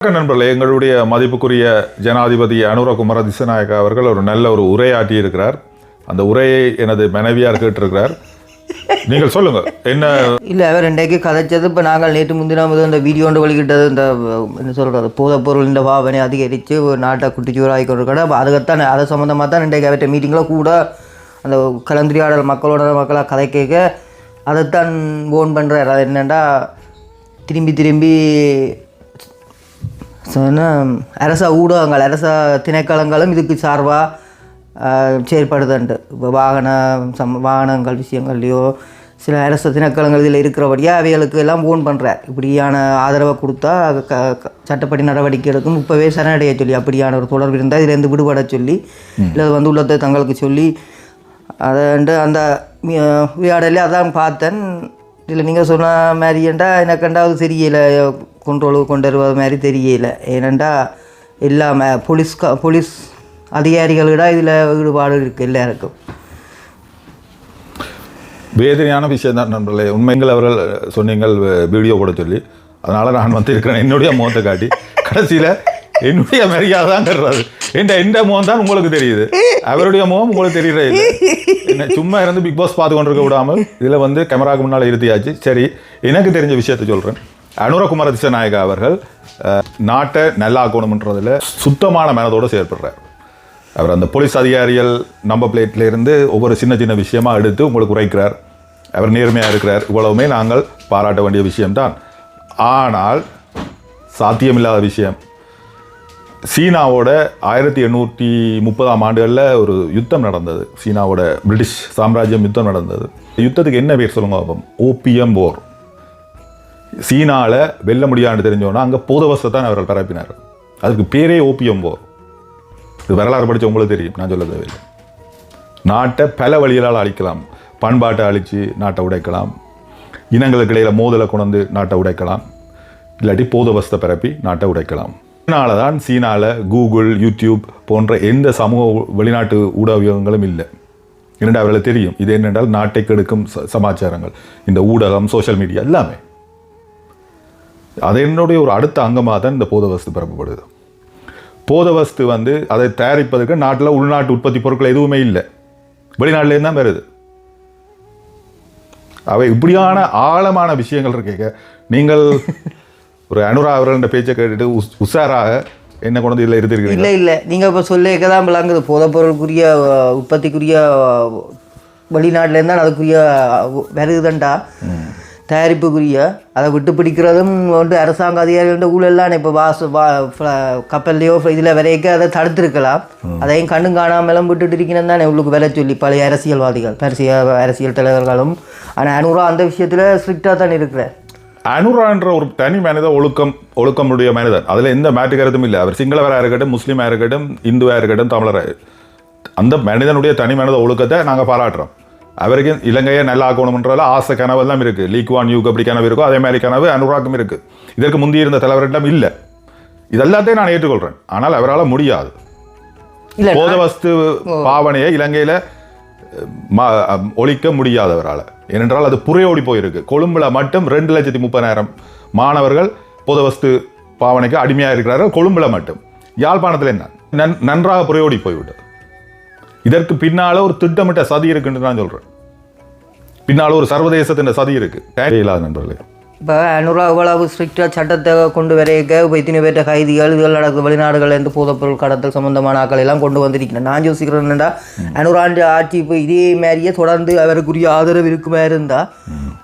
வணக்கம் நண்பர்களே. எங்களுடைய மதிப்புக்குரிய ஜனாதிபதி அனுரகுமார திசநாயக அவர்கள் ஒரு நல்ல ஒரு உரையாற்றி இருக்கிறார். அந்த உரையை எனது மனைவியார் கேட்டிருக்கிறார். நீங்கள் சொல்லுங்க என்ன? இல்லை அவர் ரெண்டைக்கு கதைச்சது இப்போ நாங்கள் நேற்று முந்தினாம் வந்து இந்த வீடியோ ஒன்று வெளிக்கிட்டது இந்த என்ன சொல்கிறது போதைப்பொருள் இந்த பாவனை அதிகரித்து ஒரு நாட்டை குட்டிச்சூராகி கொண்டிருக்கணும் அப்போ அதுக்குத்தான் அதை சம்மந்தமாக தான் ரெண்டைக்கு அவர்கிட்ட மீட்டிங்கில் கூட அந்த கலந்துரையாடல் மக்களோட மக்களாக கதை கேட்க அதைத்தான் ஃபோன் பண்ணுறாரு அது என்னென்னா திரும்பி திரும்பி அரச ஊடகங்கள் அரச திணைக்களங்களும் இதுக்கு சார்பாக செயற்படுதுண்டு இப்போ வாகன சம் வாகனங்கள் விஷயங்கள்லையோ சில அரசு திணைக்களங்கள் இதில் இருக்கிறபடியாக அவைகளுக்கு எல்லாம் ஓன் பண்ணுறார் இப்படியான ஆதரவை கொடுத்தா க சட்டப்படி நடவடிக்கை எடுக்கும். இப்போவே சரணடைய சொல்லி அப்படியான ஒரு தொடர்பு இருந்தால் இதுலேருந்து விடுபட சொல்லி இல்லை வந்து உள்ளத்தை தங்களுக்கு சொல்லி அதை அந்த விளையாடலே அதான் பார்த்தேன். இதில் நீங்கள் சொன்ன மாதிரியண்டா எனக்கண்டா அது தெரியல கொண்டோளவு கொண்டு வருவது மாதிரி தெரியல. ஏனெண்டா எல்லா போலீஸ் போலீஸ் அதிகாரிகளிட இதில் ஈடுபாடு இருக்குது எல்லாருக்கும். வேதனையான விஷயம் தான் நண்பர்களே. உண்மைகள் அவர்கள் சொன்னீங்கள் வீடியோ கூட சொல்லி. அதனால நான் வந்து இருக்கிறேன். என்னுடைய முகத்தை காட்டி. கடைசியில் என்னுடைய மரியாதை தான் தர்றாரு என் எந்த முகம் தான் உங்களுக்கு தெரியுது? அவருடைய முகம் உங்களுக்கு தெரியல இல்லை? என்ன சும்மா இருந்து பிக் பாஸ் பார்த்து கொண்டிருக்க விடாமல் இதில் வந்து கேமராவுக்கு முன்னால் இருத்தியாச்சு. சரி எனக்கு தெரிஞ்ச விஷயத்தை சொல்கிறேன் அனுரகுமார திசநாயகா அவர்கள் நாட்டை நாட்டை நல்லாக்கணும்ன்றதில் சுத்தமான மனதோடு செயல்படுறார் அவர் அந்த போலீஸ் அதிகாரிகள் நம்பர் பிளேட்லேருந்து ஒவ்வொரு சின்ன சின்ன விஷயமாக எடுத்து உங்களுக்கு உரைக்கிறார். அவர் நேர்மையாக இருக்கிறார். இவ்வளவுமே நாங்கள் பாராட்ட வேண்டிய விஷயம்தான். ஆனால் சாத்தியமில்லாத விஷயம். சீனாவோட ஆயிரத்தி எண்ணூற்றி முப்பதாம் ஆண்டுகளில் ஒரு யுத்தம் நடந்தது. சீனாவோட பிரிட்டிஷ் சாம்ராஜ்யம் யுத்தம் நடந்தது. யுத்தத்துக்கு என்ன பேர் சொல்லுங்க பாப்போம். ஓபிஎம் போர். சீனாவில் வெல்ல முடியாதுன்னு தெரிஞ்சோன்னா அங்கே போதவசத்தை தான் அவர்கள் பரப்பினார் அதுக்கு பேரே ஓபியம் போர். இது வரலாறு படித்தவங்களுக்கு தெரியும் நான் சொல்ல தேவையில்லை. நாட்டை பல வழிகளால் அழிக்கலாம். பண்பாட்டை அழித்து நாட்டை உடைக்கலாம். இனங்களுக்கு இடையில் மோதலை கொண்டு நாட்டை உடைக்கலாம். இல்லாட்டி போதவஸ்தை பரப்பி நாட்டை உடைக்கலாம். இதனால தான் சீனாவில் கூகுள் யூடியூப் போன்ற எந்த சமூக ஊ- வெளிநாட்டு ஊடகங்களும் இல்லை. இரண்டு அவர்களை தெரியும். இது என்னென்றால் நாட்டை கெடுக்கும் ச- சமாச்சாரங்கள். இந்த ஊடகம் சோஷியல் மீடியா எல்லாமே. அது என்னுடைய ஒரு அடுத்த அங்கமாக தான் இந்த போதவஸ்து பரப்பப்படுது. போதவஸ்து வந்து அதை தயாரிப்பதற்கு நாட்டில் உள்நாட்டு உற்பத்தி பொருட்கள் எதுவுமே இல்லை. வெளிநாட்டிலேருந்து தான் வருது. அவை இப்படியான ஆழமான விஷயங்கள் இருக்கேங்க நீங்கள் ஒரு அனுரா அவர்கள்ன்ற பேச்சை கேட்டுட்டு உஸ் உஷாராக என்ன கொண்டு இதில் இருந்திருக்கிறீங்க இல்லை இல்லை. நீங்கள் இப்போ சொல்லிக்க தான் விளங்குது போதைப்பொருளுக்குரிய உற்பத்திக்குரிய அஹ், வெளிநாட்டிலேருந்து தான் அதுக்குரிய அஹ், வருகுதுண்டா தயாரிப்புக்குரிய அதை விட்டு பிடிக்கிறதும் வந்து அரசாங்க அதிகாரிகளோட ஊழல்லாம் இப்போ வாசு வா கப்பல்லையோ இதில் வரைக்க அதை தடுத்திருக்கலாம். அதையும் கண்ணும் காணாமலும் விட்டுட்டு இருக்கணும் தானே உள்ளுக்கு விலை சொல்லி பழைய அரசியல்வாதிகள் பரிசிய அரசியல் தலைவர்களும். ஆனால் அனுரா அந்த விஷயத்தில் ஸ்ட்ரிக்டாக தான் இருக்கிறார் அனுரான்ற ஒரு தனி மனித ஒழுக்கம் ஒழுக்கமுடைய மனிதன் அதில் எந்த மாற்று கருத்தும் இல்லை. அவர் சிங்களவராக இருக்கட்டும் முஸ்லீமாக இருக்கட்டும் இந்துவாக இருக்கட்டும் தமிழராக அந்த மனிதனுடைய தனி மனித ஒழுக்கத்தை நாங்கள் பாராட்டுறோம். அவருக்கு இலங்கையை நல்லா ஆக்கணும்ன்றதுல ஆசை கனவு எல்லாம் இருக்கு. லீக்வான் யூக் அப்படி கனவு இருக்கோ அதே மாதிரி கனவு அனுராக்கும் இருக்கு. இதற்கு முந்தி இருந்த தலைவரிடம் இல்லை. இதெல்லாத்தையும் நான் ஏற்றுக்கொள்கிறேன் ஆனால் அவரால் முடியாது. போதவஸ்து பாவனையை இலங்கையில ஒழிக்க முடியாதவரால் ஏனென்றால் அது புறையோடி போயிருக்கு. கொழும்புல மட்டும் ரெண்டு லட்சத்தி முப்பதாயிரம் மாணவர்கள் போதவஸ்து பாவனைக்கு அடிமையாக இருக்கிறார்கள். கொழும்புல மட்டும். யாழ்ப்பாணத்தில் என்ன? நன்- நன்றாக புறையோடி போய்விட்டது. இதற்கு பின்னால ஒரு திட்டமிட்ட சதி இருக்குன்னு நான் சொல்றேன். பின்னால ஒரு சர்வதேசத்தின் சதி இருக்கு. தேவையில்லாத நண்பர்களே. இப்போ அனுரா இவ்வளவு ஸ்ட்ரிக்டாக சட்டத்தை கொண்டு வரைக்க இப்போ இத்தனை பேர்ட்ட கைதிகள் இதுகள் நடக்குது வெளிநாடுகள்லேருந்து போதைப்பொருள் கடத்தல் சம்பந்தமான ஆக்கள் எல்லாம் கொண்டு வந்திருக்கிறேன் நான் யோசிக்கிறேன் என்னடா அனுராண்டு ஆட்சி இப்போ இதே மாதிரியே தொடர்ந்து அவருக்குரிய ஆதரவு இருக்குமா இருந்தால்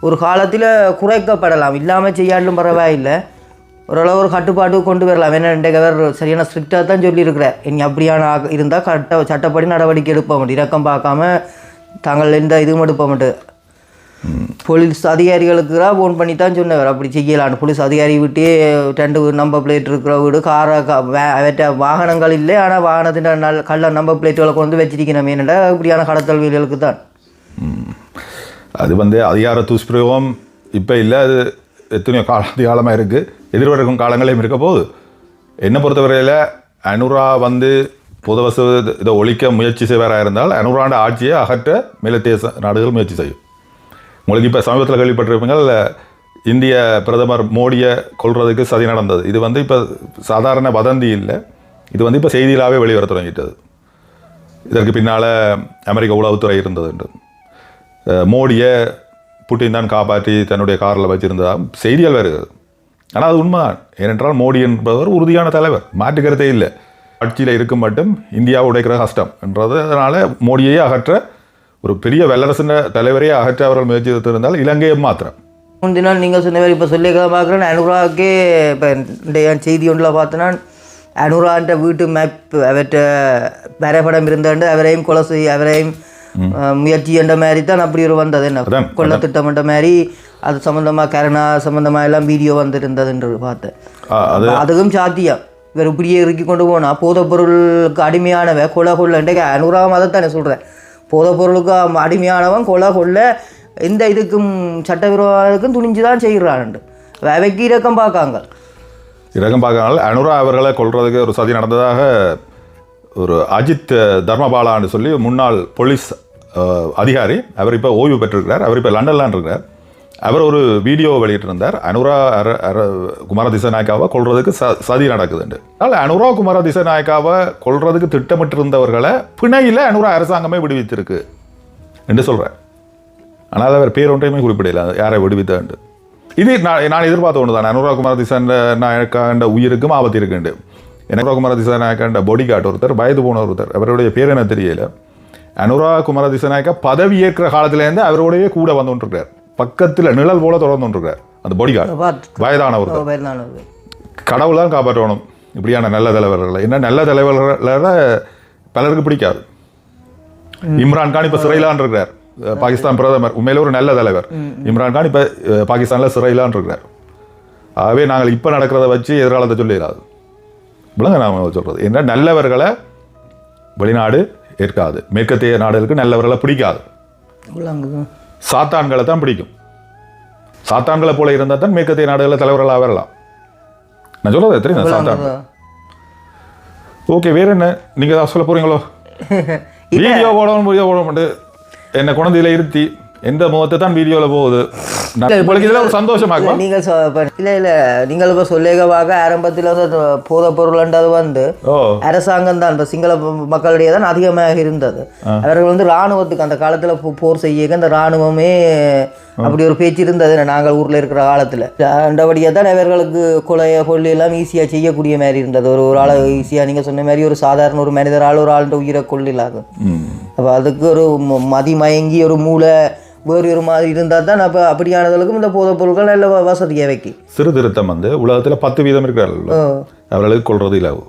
ஒரு காலத்தில் குறைக்கப்படலாம். இல்லாமல் செய்யாண்டும் பரவாயில்லை. ஓரளவு ஒரு கட்டுப்பாட்டுக்கு கொண்டு வரலாம். ஏன்னா ரெண்டே கவர் சரியான ஸ்ட்ரிக்டாக தான் சொல்லியிருக்கிறார். இனி அப்படியான இருந்தால் கட்ட சட்டப்படி நடவடிக்கை எடுப்ப மாட்டோம் இறக்கம் பார்க்காம தாங்கள் எந்த இதுவும் எடுப்ப மாட்டோம் போலீஸ் அதிகாரிகளுக்கு தான் ஃபோன் பண்ணி தான் சொன்னவர். அப்படி செய்யலான்னு. போலீஸ் அதிகாரி விட்டே ரெண்டு நம்பர் பிளேட் இருக்கிற வீடு காரை அவற்ற வாகனங்கள் இல்லை. ஆனால் வாகனத்தின் நல்ல கள்ள நம்பர் பிளேட்டுகளை கொண்டு வச்சிருக்கணும். ஏனண்டா இப்படியான கடத்தல் வீரர்களுக்கு தான். அது வந்து அதிகார துஷ்பிரயோகம் இப்போ இல்லை. அது எத்தனையோ கால காலமாக இருக்குது எதிர்வருக்கும் காலங்களையும் இருக்க போகுது என்னை பொறுத்தவரையில் அனுரா வந்து புதவசு இதை ஒழிக்க முயற்சி செய்வாராக இருந்தால் அனுராண்ட ஆட்சியை அகற்ற மேலத்திய நாடுகள் முயற்சி செய்யும். உங்களுக்கு இப்போ சமீபத்தில் கேள்விப்பட்டிருப்பீங்கள் இந்திய பிரதமர் மோடியை கொல்றதுக்கு சதி நடந்தது. இது வந்து இப்போ சாதாரண வதந்தி இல்லை. இது வந்து இப்போ செய்தியிலாகவே வெளிவர தொடங்கிட்டது. இதற்கு பின்னால் அமெரிக்க உளவுத்துறை இருந்தது என்று. மோடியை புட்டின் தான் காப்பாற்றி தன்னுடைய காரில் வச்சிருந்ததா செய்திகள் வருகிறது. ஆனால் அது உண்மைதான். ஏனென்றால் மோடி என்பவர் உறுதியான தலைவர். மாற்று கருத்தே இல்லை. ஆட்சியில் இருக்கும் மட்டும் இந்தியாவை உடைக்கிற கஷ்டம் என்றது அதனால் மோடியை அகற்ற ஒரு பெரிய வல்லரசின் தலைவரையே அகற்ற அவர்கள் முயற்சி எடுத்திருந்தால் இலங்கையை மாத்திரம். முந்தினால் நீங்கள் சொன்ன மாதிரி இப்போ சொல்லிக்க பார்க்குறேன் அனுராவுக்கே இப்போ இன்றைய செய்தி ஒன்றில் பார்த்தோன்னா அனுரான்ற வீட்டு மேப் அவற்ற வரைபடம் இருந்தாண்டு அவரையும் கொலை செய்ய அவரையும் முயற்சி என்ற மாதிரி தான் அப்படி ஒரு வந்தது. என்ன கொள்ள திட்டமிட்ட மாதிரி அது சம்மந்தமாக கருணா சம்மந்தமாக எல்லாம் வீடியோ வந்திருந்ததுன்றது பார்த்தேன். அது அதுக்கும் சாத்தியம். இவர் இப்படியே இறுக்கி கொண்டு போனா போதைப் பொருளுக்கு அடிமையானவன் கொலை கொள்ள இன்றைக்கு அனுராகம் அதைத்தானே சொல்கிறேன் போதைப் பொருளுக்கு அடிமையானவன் கொலை கொள்ள எந்த இதுக்கும் சட்டவிரோதத்துக்கும் துணிஞ்சு தான் செய்கிறான் அவைக்கு இறக்கம் பார்க்காங்க. இறக்கம் பார்க்கறனால அனுரா அவர்களை கொல்றதுக்கு ஒரு சதி நடந்ததாக ஒரு அஜித் தர்மபாலான்னு சொல்லி முன்னாள் போலீஸ் அதிகாரி அவர் இப்போ ஓய்வு பெற்றிருக்கிறார். அவர் இப்போ லண்டன்லான் இருக்கிறார். அவர் ஒரு வீடியோ வெளியிட்டிருந்தார். அனுரா அர அர குமார திசநாயக்காவை கொல்றதுக்கு ச சதி நடக்குதுண்டு. அதனால் அனுரா குமார திசநாயக்காவை கொல்றதுக்கு திட்டமிட்டிருந்தவர்களை பிணையில் அனுரா அரசாங்கமே விடுவித்திருக்கு என்று சொல்கிறேன் ஆனால் அவர் பேர் ஒன்றையுமே குறிப்பிடல யாரை விடுவித்தாண்டு இது நான் நான் எதிர்பார்த்த ஒன்று தான் அனுராக் குமார திசான் நாயக்காண்ட உயிருக்கும் ஆபத்து இருக்குண்டு அனுரா குமார திசா பாடி கார்டு ஒருத்தர் வயது போன ஒருத்தர் அவருடைய பேர் என்ன தெரியல. அனுராக் குமார திசாநாயக்கா பதவி ஏற்கிற காலத்திலேருந்து அவருடைய கூட வந்து கொண்டிருக்கிறார். பக்கத்தில் நிழல் போல தொடர்ந்து கொண்டிருக்கிறார். அந்த பாடி கார்டு பார்த்து வயதான ஒருத்தர் பயந்தானது கடவுள் தான் காப்பாற்றணும். இப்படியான நல்ல தலைவர்களை. என்ன நல்ல தலைவர்களை பலருக்கு பிடிக்காது. இம்ரான் கான் இப்போ சிறையிலான் இருக்கிறார். பாகிஸ்தான் பிரதமர். உண்மையில ஒரு நல்ல தலைவர். இம்ரான் கான் இப்போ பாகிஸ்தானில் சிறையிலான் இருக்கிறார். ஆகவே நாங்கள் இப்போ நடக்கிறத வச்சு எதிர்காலத்தை சொல்லிடாது விளங்க நாம் சொல்கிறது என்ன நல்லவர்களை வெளிநாடு ஏற்காது. மேற்கத்திய நாடுகளுக்கு நல்லவர்களை பிடிக்காது. சாத்தான்களை தான் பிடிக்கும். சாத்தான்களை போல இருந்தால் தான் மேற்கத்திய நாடுகளில் தலைவர்களாக வரலாம். நான் சொல்றது தெரியும் சாத்தான் ஓகே வேற என்ன? நீங்க ஏதாவது சொல்ல போறீங்களோ? வீடியோ போடணும் வீடியோ போட என்னை குழந்தையில இருத்தி. எந்த முகத்தை தான் வீடியோல போகுது? ஒரு சந்தோஷமாக்குமா? நீங்கள் இப்போ இல்லை இல்லை நீங்கள் இப்போ சொல்லிக்கவாக ஆரம்பத்தில் வந்து போதைப் பொருள்ன்றது வந்து அரசாங்கம் தான் இந்த சிங்கள மக்களிடையே தான் அதிகமாக இருந்தது. அவர்கள் வந்து இராணுவத்துக்கு அந்த காலத்தில் போர் செய்ய அந்த இராணுவமே அப்படி ஒரு பேச்சு இருந்தது. நாங்கள் ஊரில் இருக்கிற காலத்தில். அண்டபடியாக தான் இவர்களுக்கு கொலைய கொள்ளி எல்லாம் ஈஸியாக செய்யக்கூடிய மாதிரி இருந்தது. ஒரு ஒரு ஆளை ஈஸியாக நீங்கள் சொன்ன மாதிரி ஒரு சாதாரண ஒரு மனிதரால் ஒரு ஆளுடைய உயிரை கொள்ளிலாகும் அப்போ அதுக்கு ஒரு மதிமயங்கி ஒரு மூளை வேறு ஒரு மாதிரி இருந்தால் தான் அப்போ அப்படியானதுக்கும் இந்த போதைப் பொருட்கள் நல்ல வ- வசதியை வைக்கி சிறு திருத்தம் வந்து உலகத்துல பத்து வீதம் இருக்கிறார்கள். அவர்களுக்கு கொள்றது இலவு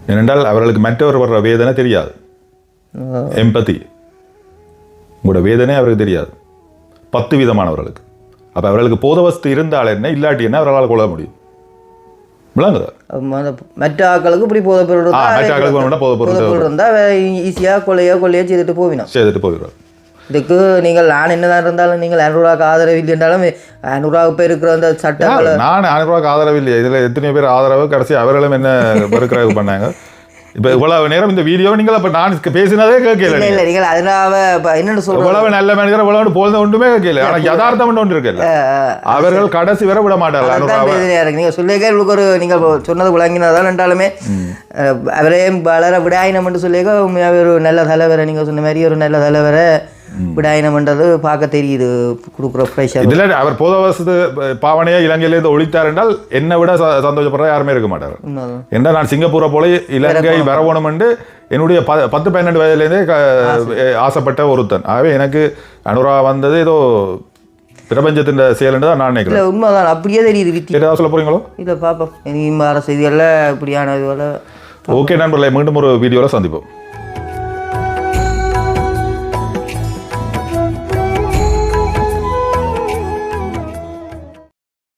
ஏனென்றால் அவர்களுக்கு மற்றவர் வர்ற வேதனை தெரியாது. எம்பதி உங்களோட வேதனை அவருக்கு தெரியாது. பத்து விதமானவர்களுக்கு. அப்போ அவர்களுக்கு போதவஸ்து இருந்தால் என்ன இல்லாட்டி என்ன அவர்களால் கொள்ள முடியும்? விளங்குதா? மற்ற ஆட்களுக்கு இப்படி போதைப் பொருள் மற்ற போதை பொருள் இருந்தால் ஈஸியாக கொள்ளையோ கொள்ளையோ செய்துட்டு போவினோம் செய்துட்டு போயிடுவார் இதுக்கு நீங்கள் நான் என்னதான் இருந்தாலும் நீங்கள் அனுராவுக்கு ஆதரவு இல்லை என்றாலும் அனுராவுக்கு இப்போ இருக்கிற அந்த சட்டங்களை நான் அனுபவாக்கு ஆதரவு இல்லையா இதில் எத்தனை பேர் ஆதரவு கடைசி அவர்களும் என்ன வெறுக்கிறது பண்ணாங்க. இப்போ இவ்வளவு நேரம் இந்த வீடியோ நீங்கள் அப்போ நான் பேசினதே கேட்கல இல்லை இல்லை நீங்கள் அதனால என்னென்னு சொல்கிறோம் இவ்வளவு நல்ல மனிதர் இவ்வளவு போது ஒன்றுமே கேட்கல. ஆனால் யதார்த்தம் ஒன்று இருக்குல்ல அவர்கள் கடைசி வரை விட மாட்டார்கள் அனுராவை நீங்கள் சொல்லிக்க உங்களுக்கு ஒரு நீங்கள் சொன்னது விளங்கினதான் என்றாலுமே அவரையும் வளர விடாயினம் என்று சொல்லிக்க உண்மையாகவே ஒரு நல்ல தலைவரை நீங்கள் சொன்ன மாதிரி ஒரு நல்ல தலைவரை விடாயினம்ன்றது பார்க்க தெரியுது. கொடுக்குற ப்ரெஷர் இதுல அவர் போதவசத்து பாவனையை இலங்கையிலிருந்து ஒழித்தார் என்றால் என்னை விட சந்தோஷப்படுற யாருமே இருக்க மாட்டார் என்ன நான் சிங்கப்பூரை போல இலங்கை வரவணும் என்று என்னுடைய ப பத்து பன்னெண்டு வயதுலேருந்தே க- ஆசைப்பட்ட ஒருத்தன். ஆகவே எனக்கு அனுரா வந்தது ஏதோ பிரபஞ்சத்தின் செயல் தான் நான் நினைக்கிறேன். இல்லை உண்மைதான். அப்படியே தெரியுது வித்தி. ஏதாவது சொல்ல போறீங்களோ? இதை பார்ப்போம் இனியும் வர செய்திகளில் இப்படியான இதுவரை ஓகே நண்பர்களே. மீண்டும் ஒரு வீடியோவில் சந்திப்போம்.